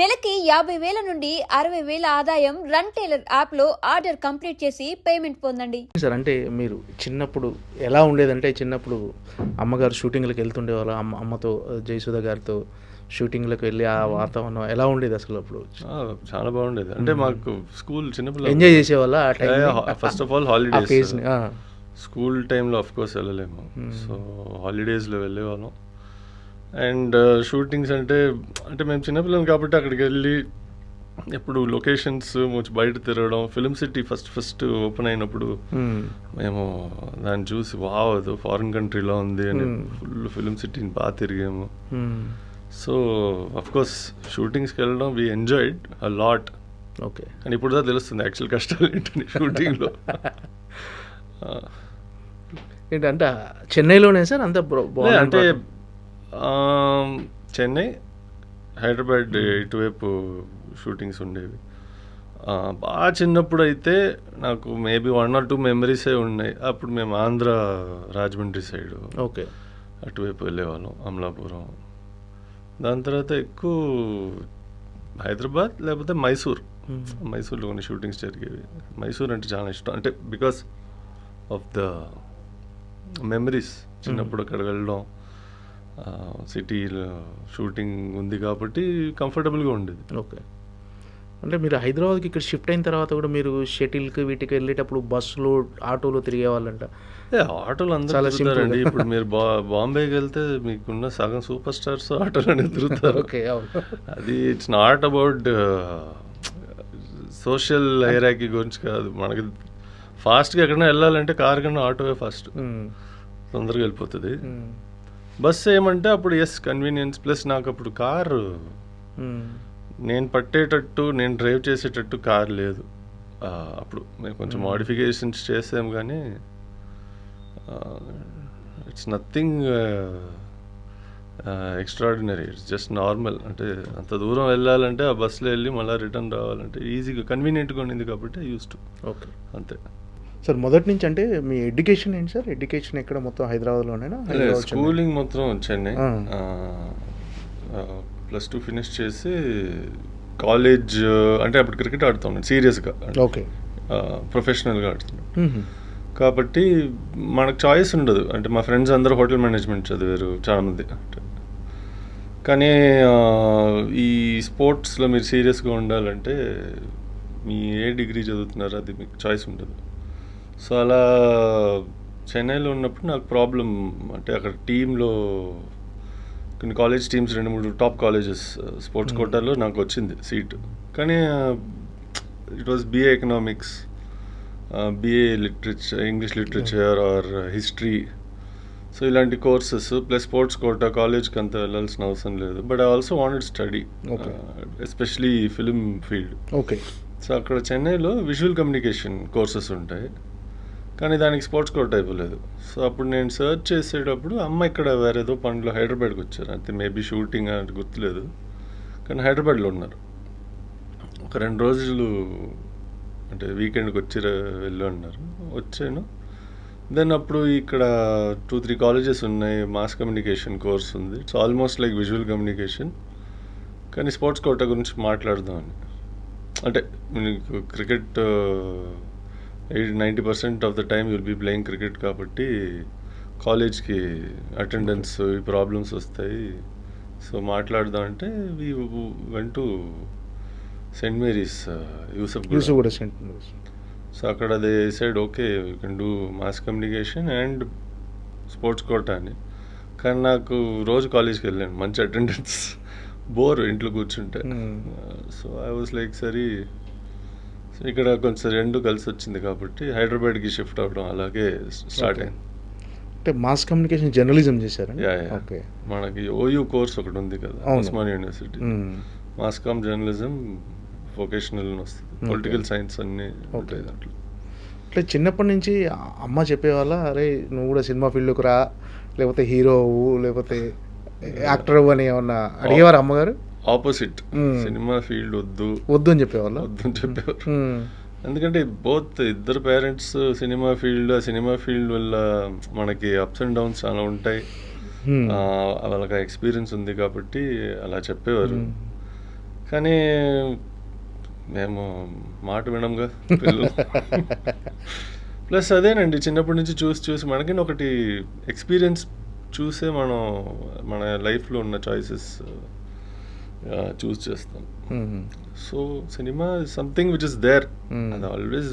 నెలకి యాభై వేల నుండి అరవై వేల ఆదాయం రన్ టైలర్ యాప్లో ఆర్డర్ కంప్లీట్ చేసి పేమెంట్ పొందండి. సార్ అంటే మీరు చిన్నప్పుడు ఎలా ఉండేదంటే చిన్నప్పుడు అమ్మగారు షూటింగ్లకు వెళ్తుండేవారు అమ్మ అమ్మతో జయసుధ గారితో షూటింగ్లకు వెళ్ళి ఆ వాతావరణం ఎలా ఉండేది అసలు అప్పుడు? ఆ, చాలా బాగుండేది. అంటే మాకు స్కూల్ చిన్నపిల్లలు ఎంజాయ్ చేసేవాళ్ళ ఆ time first of all holidays school టైంలో ఆఫ్ కోర్స్ వెళ్ళలేము. సో హాలిడేస్లో వెళ్ళేవాళ్ళం. అండ్ షూటింగ్స్ అంటే అంటే మేము చిన్నపిల్లలు కాబట్టి అక్కడికి వెళ్ళి ఎప్పుడు లొకేషన్స్ బయట తిరగడం film city first first open అయినప్పుడు మేము దాన్ని చూసి వావ్ అది ఫారిన్ కంట్రీలో ఉంది అని ఫుల్ ఫిలిం సిటీని బాగా తిరిగాము. సో అఫ్ కోర్స్ షూటింగ్స్కి వెళ్ళడం we enjoyed a lot okay కానీ ఇప్పుడు దా తెలుస్తుంది యాక్చువల్ కష్టాలు ఏంటని షూటింగ్లో ఏంటంటే చెన్నైలోనే సార్ అంత అంటే చెన్నై హైదరాబాద్ ఇటువైపు షూటింగ్స్ ఉండేవి. బాగా చిన్నప్పుడు అయితే నాకు మేబీ వన్ ఆర్ టూ మెమరీసే ఉన్నాయి. అప్పుడు మేము ఆంధ్ర రాజమండ్రి సైడ్ ఓకే. అటువైపు వెళ్ళేవాళ్ళం అమలాపురం. దాని తర్వాత ఎక్కువ హైదరాబాద్ లేకపోతే మైసూర్. మైసూర్లో కొన్ని షూటింగ్స్ జరిగేవి. మైసూర్ అంటే చాలా ఇష్టం. అంటే బికాస్ ఆఫ్ ద మెమరీస్ చిన్నప్పుడు అక్కడ వెళ్ళడం సిటీలో షూటింగ్ ఉంది కాబట్టి కంఫర్టబుల్గా ఉండేది. ఓకే. అంటే మీరు హైదరాబాద్కి ఇక్కడ షిఫ్ట్ అయిన తర్వాత కూడా మీరు షటిల్కి వీటికి వెళ్ళేటప్పుడు బస్సులో ఆటోలో తిరిగేవాళ్ళంట? ఆటోలు అందరూ చాలా తిరుగుతారండి. ఇప్పుడు మీరు బా బాంబేకి వెళ్తే మీకున్న సగం సూపర్ స్టార్స్ ఆటోలోనే తిరుగుతారు. ఓకే అది it's not about social hierarchy గురించి కాదు. మనకి ఫాస్ట్గా ఎక్కడైనా వెళ్ళాలంటే కార్ కన్నా ఆటోవే ఫాస్ట్. తొందరగా వెళ్ళిపోతుంది. బస్ ఏమంటే అప్పుడు ఎస్ కన్వీనియన్స్ ప్లస్ నాకు అప్పుడు కారు. మ్మ్. నేను పట్టేటట్టు నేను డ్రైవ్ చేసేటట్టు కార్ లేదు. అప్పుడు మేము కొంచెం మోడిఫికేషన్స్ చేసాం కానీ it's nothing extraordinary it's just normal అంటే అంత దూరం వెళ్ళాలంటే ఆ బస్సులో వెళ్ళి మళ్ళీ రిటర్న్ రావాలంటే ఈజీగా కన్వీనియంట్గా ఉండింది కాబట్టి యూస్ టు ఓకే అంతే. సార్ మొదటి నుంచి అంటే మీ ఎడ్యుకేషన్ ఏంటి సార్? ఎడ్యుకేషన్ ఎక్కడ మొత్తం హైదరాబాద్లోనేనా? స్కూలింగ్ మొత్తం చెన్నై. ప్లస్ టూ ఫినిష్ చేసి కాలేజ్ అంటే అప్పుడు క్రికెట్ ఆడుతున్నాను సీరియస్గా. ఓకే. ప్రొఫెషనల్గా ఆడుతున్నాను. కాబట్టి మనకు చాయిస్ ఉండదు. అంటే మా ఫ్రెండ్స్ అందరూ హోటల్ మేనేజ్మెంట్ చదివారు చాలామంది. అంటే కానీ ఈ స్పోర్ట్స్లో మీరు సీరియస్గా ఉండాలంటే మీ ఏ డిగ్రీ చదువుతున్నారో అది మీకు చాయిస్ ఉండదు. సో అలా చెన్నైలో ఉన్నప్పుడు నాకు ప్రాబ్లం అంటే అక్కడ టీంలో కొన్ని కాలేజ్ టీమ్స్ రెండు మూడు టాప్ కాలేజెస్ స్పోర్ట్స్ కోటాలో నాకు వచ్చింది సీట్. కానీ it was BA economics BA literature English literature or history so ఇలాంటి కోర్సెస్ ప్లస్ స్పోర్ట్స్ కోటా కాలేజ్కి అంత వెళ్ళాల్సిన అవసరం లేదు. But I also wanted study. Especially film field okay. So అక్కడ చెన్నైలో విజువల్ కమ్యూనికేషన్ కోర్సెస్ ఉంటాయి. కానీ దానికి స్పోర్ట్స్ కోర్ట్ లేదు. సో అప్పుడు నేను సెర్చ్ చేసేటప్పుడు అమ్మ ఇక్కడ వేరేదో పనిలో హైదరాబాద్కి వచ్చారు. అంతే మేబీ షూటింగ్ అంటే గుర్తులేదు. కానీ హైదరాబాద్లో ఉన్నారు. ఒక రెండు రోజులు అంటే వీకెండ్కి వచ్చి వెళ్ళి ఉన్నారు అన్నారు. వచ్చాను. దెన్ అప్పుడు ఇక్కడ టూ త్రీ కాలేజెస్ ఉన్నాయి. మాస్ కమ్యూనికేషన్ కోర్స్ ఉంది. It's almost like visual communication. కానీ స్పోర్ట్స్ కోట గురించి మాట్లాడదామని. అంటే మీకు cricket eight ninety percent of the time will be playing cricket కాబట్టి కాలేజ్కి అటెండెన్స్ ఈ ప్రాబ్లమ్స్ వస్తాయి. సో మాట్లాడదాం అంటే we went to Saint Mary's Yousuf కూడా సో అక్కడ they side okay you can do mass communication and sports quota అని. కానీ నాకు రోజు కాలేజ్కి వెళ్ళాను మంచి అటెండెన్స్. బోర్ ఇంట్లో కూర్చుంటే. సో ఐ వాజ్ లైక్ సరే సో ఇక్కడ కొంచెం రెండు కలిసి వచ్చింది కాబట్టి హైదరాబాద్కి షిఫ్ట్ అవ్వడం అలాగే స్టార్ట్. అయింది అంటే మాస్ కమ్యూనికేషన్ జర్నలిజం చేశారా ఓకే మనకి ఓయూ కోర్స్ ఒకటి ఉంది కదా. Osman university. Mass com journalism vocational వస్తుంది. పొలిటికల్ సైన్స్ అన్నీ. ఉంటాయి దాంట్లో అంటే చిన్నప్పటి నుంచి అమ్మ చెప్పేవాళ్ళ అరే నువ్వు కూడా సినిమా ఫీల్డ్కి రా లేకపోతే హీరో అవ్వు లేకపోతే యాక్టర్ అవ్వు అని ఏమన్నా అడిగేవారు అమ్మగారు ఆపోజిట్ Hmm. సినిమా ఫీల్డ్ వద్దు వద్దు అని చెప్పేవాళ్ళ వద్దు అని చెప్పేవారు మ్మ్. ఎందుకంటే బోత్ ఇద్దరు పేరెంట్స్ సినిమా ఫీల్డ్ ఆ సినిమా ఫీల్డ్ వల్ల మనకి అప్స్ అండ్ డౌన్స్ చాలా ఉంటాయి. ఆ, వాళ్ళకి ఎక్స్పీరియన్స్ ఉంది కాబట్టి అలా చెప్పేవారు. కానీ మేము మాట వినంగా పిల్లలు ప్లస్ అదేనండి చిన్నప్పటి నుంచి చూసి చూసి మనకి ఒకటి ఎక్స్పీరియన్స్ చూసే మనం మన లైఫ్లో ఉన్న చాయిసెస్ చూస్ చేస్తాం. So cinema something which is there. అది always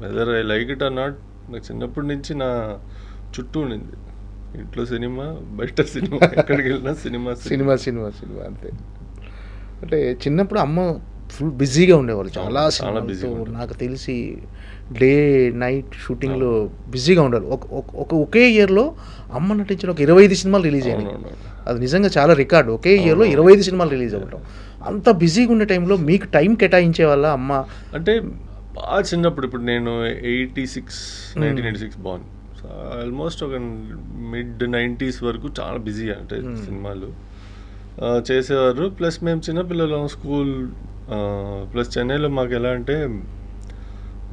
whether I like it or not నాకు చిన్నప్పటి నుంచి నా చుట్టూ ఉండింది. ఇంట్లో సినిమా బయట సినిమా ఎక్కడికి వెళ్ళినా సినిమా. సినిమా సినిమా సినిమా అంతే. అంటే చిన్నప్పుడు అమ్మ ఫుల్ బిజీగా ఉండేవాళ్ళు. చాలా చాలా ఉండేవారు. నాకు తెలిసి డే నైట్ షూటింగ్లో బిజీగా ఉండాలి ఒక ఒక- ఇయర్లో అమ్మ నటించిన ఒక ఇరవై ఐదు సినిమాలు రిలీజ్ అయినాయి. అది నిజంగా చాలా రికార్డు. ఒకే ఇయర్లో. ఇరవై ఐదు సినిమాలు రిలీజ్ అవ్వటం. అంత బిజీగా ఉండే టైంలో మీకు టైం కేటాయించే వాళ్ళ అమ్మ? అంటే బాగా చిన్నప్పుడు ఇప్పుడు నేను eighty six nineteen eighty six born almost ఒక మిడ్ నైంటీస్ వరకు చాలా బిజీ అంటే. సినిమాలు. చేసేవారు. ప్లస్ మేము చిన్నపిల్లలు స్కూల్ ప్లస్ చెన్నైలో మాకు ఎలా అంటే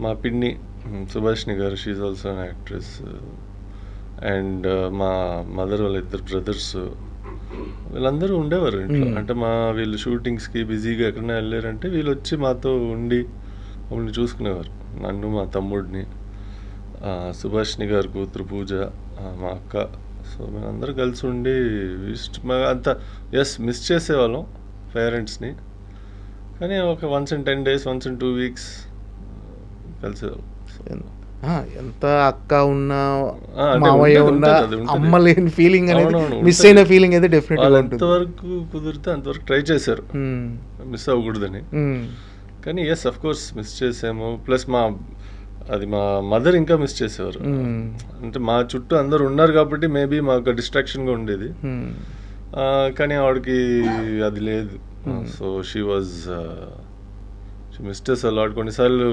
మా పిన్ని Subhashini garu she's also an actress and మా మదర్ వాళ్ళ ఇద్దరు బ్రదర్స్. వీళ్ళందరూ ఉండేవారు ఇంట్లో. అంటే మా వీళ్ళు షూటింగ్స్కి బిజీగా ఎక్కడైనా వెళ్ళారంటే వీళ్ళు వచ్చి మాతో ఉండి మమ్మల్ని చూసుకునేవారు. నన్ను మా తమ్ముడిని సుభాష్ని గారు కూతురు పూజ మా అక్క. సో మేమందరం కలిసి ఉండి అంత ఎస్ మిస్ చేసేవాళ్ళం పేరెంట్స్ని కానీ ఒక once in ten days once in two weeks ఆ, ఎంత అక్క ఉన్నా మావయ్య ఉన్నా. అమ్మ లేని ఫీలింగ్ అనేది మిస్. అయిన ఫీలింగ్ అయితే డెఫినెట్గా వాళ్ళు ఉంటుంది ఎంతవరకు కుదిరితే అంతవరకు ట్రై చేశారు. మిస్ అవ్వకూడదని. కానీ ఎస్ అఫ్ కోర్స్ మిస్ చేసాము ప్లస్ మా అది మా మదర్ ఇంకా మిస్ చేసేవారు. అంటే మా చుట్టూ అందరు ఉన్నారు కాబట్టి మేబీ మాకు డిస్ట్రాక్షన్గా ఉండేది కానీ ఆవిడకి అది లేదు. So she was she misses a lot కొన్నిసార్లు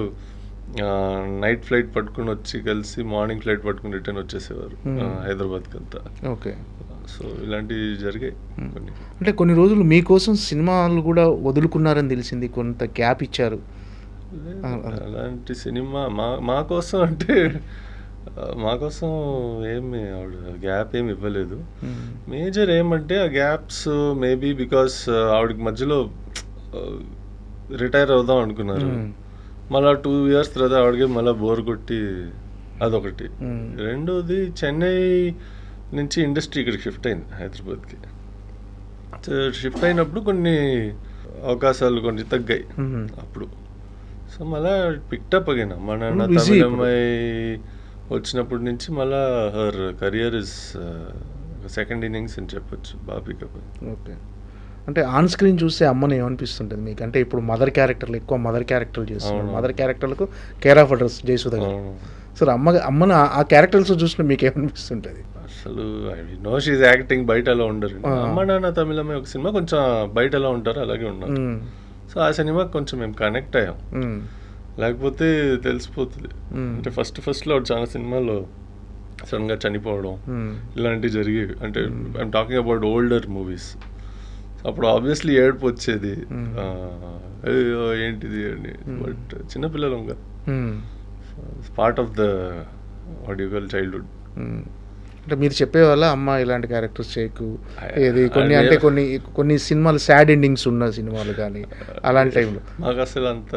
నైట్ ఫ్లైట్ పట్టుకుని వచ్చి కలిసి మార్నింగ్ ఫ్లైట్ పట్టుకుని రిటర్న్ వచ్చేసేవారు Hmm. ఆ, హైదరాబాద్కి అంతా ఓకే సో ఇలాంటివి జరిగాయి Hmm. అంటే కొన్ని రోజులు మీకోసం సినిమాలు కూడా వదులుకున్నారని తెలిసింది కొంత గ్యాప్ ఇచ్చారు. అలాంటి సినిమా మా మా కోసం అంటే ఆ, మా కోసం ఏమి ఆవిడ గ్యాప్ ఏమి ఇవ్వలేదు. మేజర్ ఏమంటే ఆ గ్యాప్స్ మేబీ బికాస్ ఆవిడకి మధ్యలో రిటైర్ అవుదాం అనుకున్నారు. మళ్ళీ టూ ఇయర్స్ తర్వాత ఆవిడకి మళ్ళీ బోర్ కొట్టి అదొకటి. రెండోది చెన్నై నుంచి ఇండస్ట్రీ ఇక్కడికి షిఫ్ట్ అయింది హైదరాబాద్కి షిఫ్ట్ అయినప్పుడు కొన్ని అవకాశాలు కొన్ని తగ్గాయి. అప్పుడు సో మళ్ళా పిక్టప్ అగైన్ అమ్మ నాన్న వచ్చినప్పటి నుంచి మళ్ళా her career is second innings అని చెప్పొచ్చు బాగా పికప్ ఓకే. అంటే ఆన్ స్క్రీన్ చూస్తే అమ్మని ఏమనిపిస్తుంటుంది మీకు? అంటే ఇప్పుడు మదర్ క్యారెక్టర్లు ఎక్కువ మదర్ క్యారెక్టర్లు చేస్తున్నారు. Mother క్యారెక్టర్లకు care of address Jayasudha sir అమ్మ అమ్మను ఆ- క్యారెక్టర్స్ చూసిన మీకు ఏమనిపిస్తుంటుంది? అసలు ఐ నో షీజ్ యాక్టింగ్ బయట ఎలా ఉండరు. అమ్మ నాన్న తమిళ అమ్మాయి ఒక సినిమా కొంచెం బయట ఎలా ఉంటారో అలాగే ఉన్నారు. సో ఆ సినిమా కొంచెం మేము కనెక్ట్ అయ్యాం. లేకపోతే తెలిసిపోతుంది. అంటే ఫస్ట్ ఫస్ట్లో చాలా సినిమాల్లో సడన్గా చనిపోవడం. ఇలాంటివి జరిగేవి అంటే I'm talking about older movies అప్పుడు ఆబ్వియస్లీ ఏడుపు వచ్చేది అయ్యో ఏంటిది అని. బట్ చిన్నపిల్లలు మ్మ్. పార్ట్ ఆఫ్ ద ఆడియోగల్ చైల్డ్హుడ్. అంటే మీరు చెప్పేవాళ్ళ అమ్మ ఇలాంటి క్యారెక్టర్స్ చేయకు ఏది కొన్ని అంటే కొన్ని కొన్ని సినిమాలు సాడ్ ఎండింగ్స్ ఉన్న సినిమాలు కానీ అలాంటి టైంలో మాకు అసలు అంత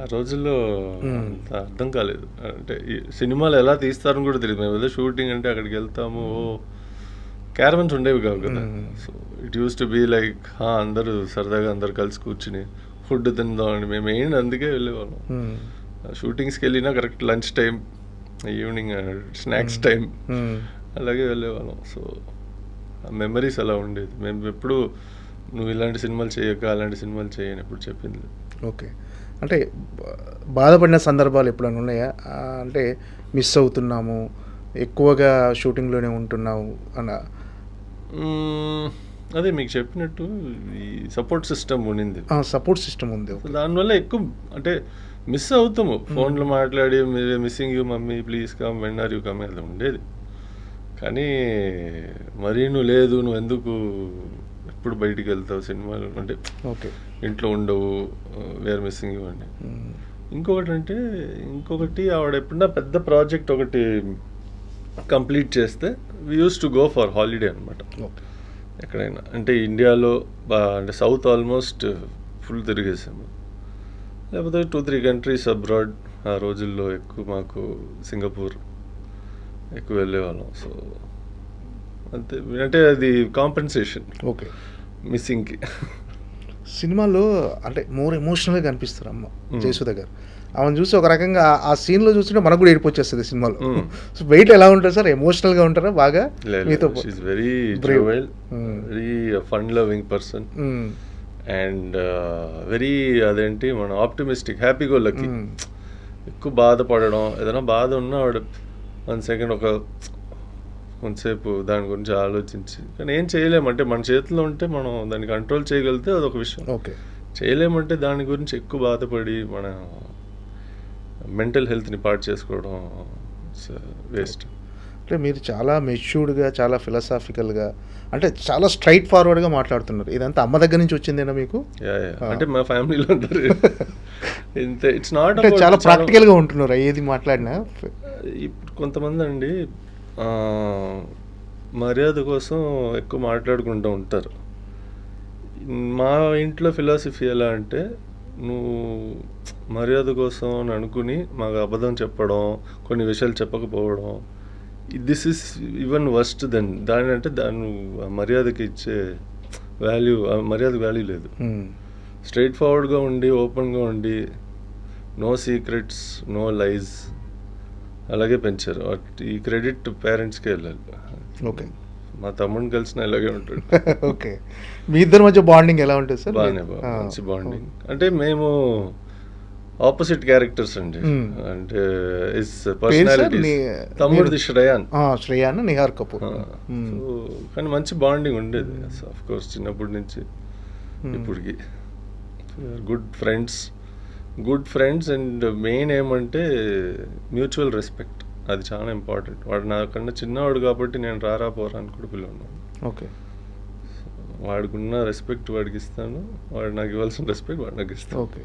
ఆ రోజుల్లో. అంత అర్థం కాలేదు అంటే ఈ సినిమాలు ఎలా తీస్తారని కూడా తెలియదు మేము ఏదో షూటింగ్ అంటే అక్కడికి వెళ్తాము క్యారవన్స్ ఉండేవి కావు కదా. So it used to be like అందరూ సరదాగా అందరు కలిసి కూర్చుని ఫుడ్ తిందాం అని మేము ఏంటి అందుకే వెళ్ళేవాళ్ళం. షూటింగ్స్కి వెళ్ళినా correct lunch time evening snacks. Time. అలాగే వెళ్ళేవాళ్ళం సో ఆ మెమరీస్ అలా ఉండేది మేము ఎప్పుడు నువ్వు ఇలాంటి సినిమాలు చేయక అలాంటి సినిమాలు చేయని ఎప్పుడు చెప్పింది. ఓకే అంటే బాధపడిన సందర్భాలు ఎప్పుడైనా ఉన్నాయా? అంటే మిస్ అవుతున్నాము ఎక్కువగా షూటింగ్లోనే ఉంటున్నాము అన్న. అదే మీకు చెప్పినట్టు ఈ సపోర్ట్ సిస్టమ్ ఉండింది. సపోర్ట్ సిస్టమ్ ఉంది దానివల్ల ఎక్కువ అంటే మిస్ అవుతాము. ఫోన్లో మాట్లాడి missing you mummy please come when are you come అది ఉండేది. కానీ మరీ నువ్వు లేదు నువ్వు ఎందుకు ఎప్పుడు బయటికి వెళ్తావు సినిమాలు? అంటే ఓకే. ఇంట్లో ఉండవు వేర్ మిస్సింగ్ అని ఇంకొకటి అంటే ఇంకొకటి ఆవిడ ఎప్పుడన్నా పెద్ద ప్రాజెక్ట్ ఒకటి కంప్లీట్ చేస్తే we used to go for holiday అనమాట ఓకే. ఎక్కడైనా అంటే ఇండియాలో అంటే సౌత్ ఆల్మోస్ట్ ఫుల్ తిరిగేసాము. లేకపోతే టూ త్రీ కంట్రీస్ అబ్రాడ్ ఆ రోజుల్లో ఎక్కువ మాకు సింగపూర్ ఎక్కువ వెళ్ళేవాళ్ళం. సో అంతే. అంటే అది కాంపెన్సేషన్ ఓకే. మిస్సింగ్కి సినిమాలో అంటే మోర్ ఎమోషనల్గా కనిపిస్తారు అమ్మ. జయసుధ గారు ఆమెను చూసి ఒక రకంగా ఆ సీన్లో చూస్తుంటే మనకు కూడా ఏడిపు వచ్చేస్తుంది సినిమాలో. సో వెయిట్ ఎలా ఉంటారు సార్ ఎమోషనల్గా ఉంటారా బాగా మీతో very. Very fun loving person. And very అదేంటి మన ఆప్టిమిస్టిక్ హ్యాపీగా లక్కీ. ఎక్కువ బాధపడడం ఏదైనా బాధ ఉన్నా వాడు వన్ సెకండ్ ఒక కొంతసేపు దాని గురించి ఆలోచించి కానీ ఏం చేయలేమంటే మన చేతిలో ఉంటే మనం దాన్ని కంట్రోల్ చేయగలిగితే అదొక విషయం. ఓకే. చేయలేమంటే దాని గురించి ఎక్కువ బాధపడి మన మెంటల్ హెల్త్ని పాడు చేసుకోవడం వేస్ట్. అంటే మీరు చాలా మెచ్యూర్డ్గా చాలా ఫిలసాఫికల్గా అంటే చాలా స్ట్రైట్ ఫార్వర్డ్గా మాట్లాడుతున్నారు. ఇదంతా అమ్మ దగ్గర నుంచి వచ్చిందేనా మీకు. అంటే మా ఫ్యామిలీలో ఉంటారు ఇంత. ఇట్స్ నాట్ అంటే చాలా ప్రాక్టికల్గా ఉంటున్నారు. ఏది మాట్లాడినా. ఇప్పుడు కొంతమంది అండి మర్యాద కోసం ఎక్కువ మాట్లాడుకుంటూ ఉంటారు. మా ఇంట్లో ఫిలాసఫీ ఎలా అంటే నువ్వు మర్యాద కోసం అని అనుకుని మాకు అబద్ధం చెప్పడం కొన్ని విషయాలు చెప్పకపోవడం this is even worst than దాని అంటే దాని మర్యాదకి ఇచ్చే వాల్యూ మర్యాదకి వాల్యూ లేదు. స్ట్రైట్ ఫార్వర్డ్గా ఉండి ఓపెన్గా ఉండి నో సీక్రెట్స్ నో లైజ్ అలాగే పెంచారు. ఈ క్రెడిట్ పేరెంట్స్కే వెళ్ళాలి. ఓకే. మా తమ్ముడిని కలిసిన ఇలాగే ఉంటాడు. ఓకే. మీ ఇద్దరి మధ్య బాండింగ్ ఎలా ఉంటుంది సార్? బాగానే మంచి బాండింగ్ అంటే మేము ఆపోజిట్ క్యారెక్టర్స్ అండి. అంటే ఇస్? పర్సనాలిటీ తమ్ముడిది శ్రేయాన్. శ్రేయాన్ నిహార్ కపూర్. కానీ మంచి బాండింగ్ ఉండేది. ఆఫ్ కోర్స్ చిన్నప్పటి నుంచి. ఇప్పటికి. Good friends good friends and main ఏమంటే మ్యూచువల్ రెస్పెక్ట్. అది చాలా ఇంపార్టెంట్. వాడు నాకన్నా చిన్నవాడు కాబట్టి నేను రారా పోరా అని కూడా పిలవను. ఓకే. వాడికి ఉన్న రెస్పెక్ట్ వాడికి ఇస్తాను వాడు నాకు ఇవ్వాల్సిన రెస్పెక్ట్ వాడు నాకు ఇస్తాను ఓకే